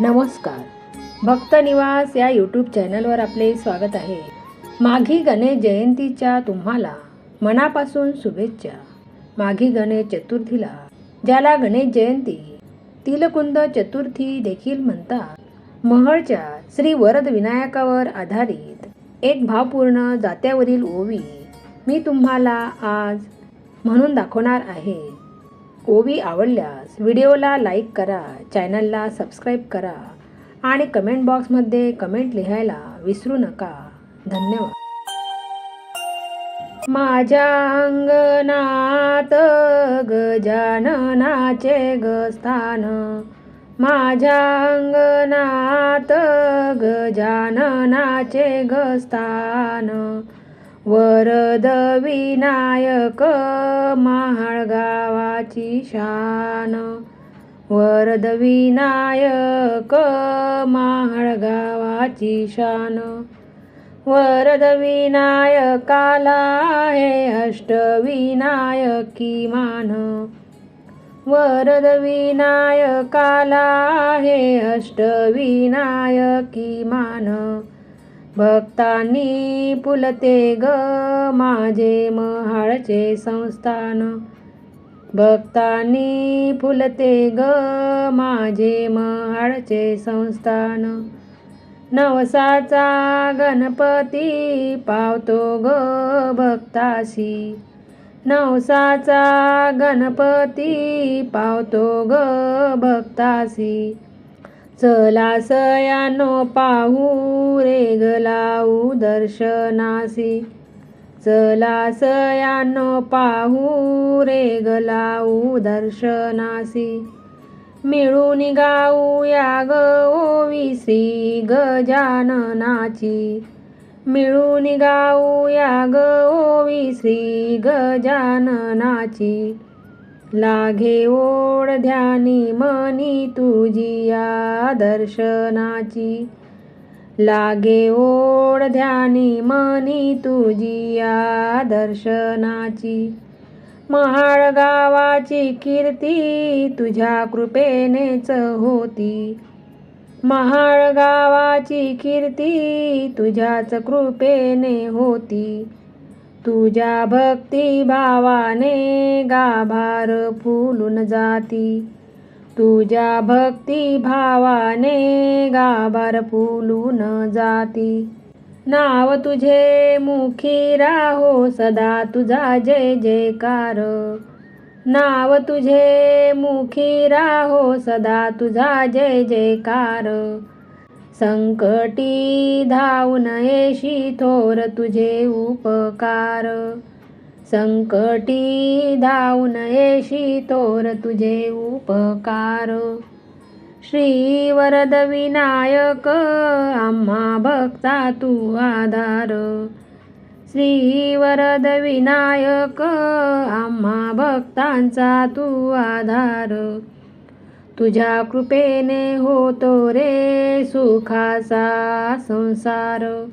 नमस्कार. भक्त निवास या यूट्यूब चॅनलवर आपले स्वागत आहे. माघी गणेश जयंतीच्या तुम्हाला मनापासून शुभेच्छा. माघी गणेश चतुर्थीला ज्याला गणेश जयंती तिलकुंद चतुर्थी देखील म्हणतात. महळच्या श्री वरद विनायकावर आधारित एक भावपूर्ण जात्यावरील ओवी मी तुम्हाला आज म्हणून दाखवणार आहे. ओवी आवडल्यास व्हिडिओला लाईक करा चॅनलला सबस्क्राईब करा आणि कमेंट बॉक्समध्ये कमेंट लिहायला विसरू नका. धन्यवाद. माझ्या अंगणात गजाननाचे गस्थान माझ्या अंगणात गजाननाचे गस्थान वरद विनायक देवाची शान. वरद विनायक महाळगावाची शान. वरद विनायकाला हे अष्टविनायकी मान. वरद विनायकाला हे अष्टविनायकी मान. भक्तांनी पुलते ग माझे महाळचे संस्थान. भक्तांनी फुलते ग माझे महाडचे संस्थान. नवसाचा गणपती पावतो ग भक्ताशी. नवसाचा गणपती पावतो ग भक्ताशी. चला सयानो पाहू रे गलाऊ दर्शनासी चला सयानो पाहू रे गलाऊ दर्शनासी. मिळून गाऊ या ग ओवी श्री गजाननाची मिळून गाऊ या ग ओवी श्री गजाननाची लागे ओढ ध्यानी मनी तुझी या दर्शनाची. लागे ओढ ध्यानी मनी तुझी या दर्शनाची. महाळ गावाची कीर्ती तुझ्या कृपेनेच होती. महाळ गावाची कीर्ती तुझ्याच कृपेने होती. तुझ्या भक्ती भावाने गाभार फुलून जाती. तुझ्या भक्ती भावाने गाभार फुलून जाती. नाव तुझे मुखी राहो सदा तुझा जय जयकार. नाव तुझे मुखी राहो सदा तुझा जय जयकार. संकटी धावून येशी थोर तुझे उपकार. संकटी धावून येशी तोर तुझे उपकार. श्री वरद विनायक आम्हा भक्ता तू आधार. श्री वरद विनायक आम्हा भक्तांचा तू आधार. तुझ्या कृपेने होतो रे सुखाचा संसार.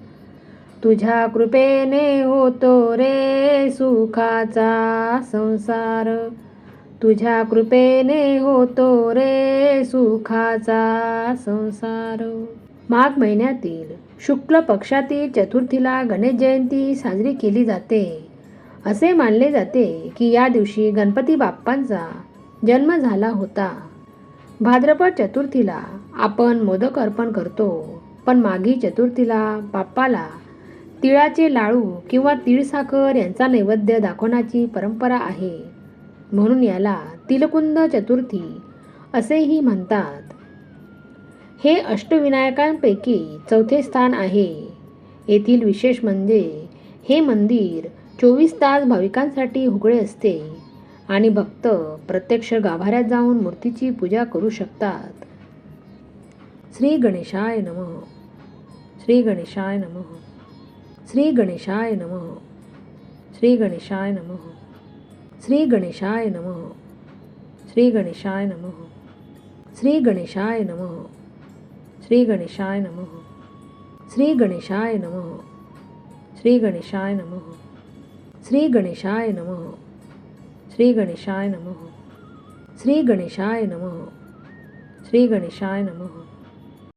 तुझ्या कृपेने होतो रे सुखाचा संसार. तुझ्या कृपेने होतो रे सुखाचा संसार. माघ महिन्यातील शुक्ल पक्षातील चतुर्थीला गणेश जयंती साजरी केली जाते. असे मानले जाते की या दिवशी गणपती बाप्पांचा जन्म झाला होता. भाद्रपद चतुर्थीला आपण मोदक अर्पण करतो पण माघी चतुर्थीला बाप्पाला तिळाचे लाडू किंवा तिळसाखर यांचा नैवेद्य दाखवण्याची परंपरा आहे. म्हणून याला तिलकुंद चतुर्थी असेही म्हणतात. हे अष्टविनायकांपैकी चौथे स्थान आहे. येथील विशेष म्हणजे हे मंदिर चोवीस तास भाविकांसाठी उघडे असते आणि भक्त प्रत्यक्ष गाभाऱ्यात जाऊन मूर्तीची पूजा करू शकतात. श्री गणेशाय नमः. श्री गणेशाय नमः. श्री गणेशाय नमः श्री गणेशाय नमः श्री गणेशाय नमः श्री गणेशाय नमः श्री गणेशाय नमः श्री गणेशाय नमः श्री गणेशाय नमः श्री गणेशाय नमः श्री गणेशाय नमः श्री गणेशाय नमः श्री गणेशाय नमः श्री गणेशाय नमः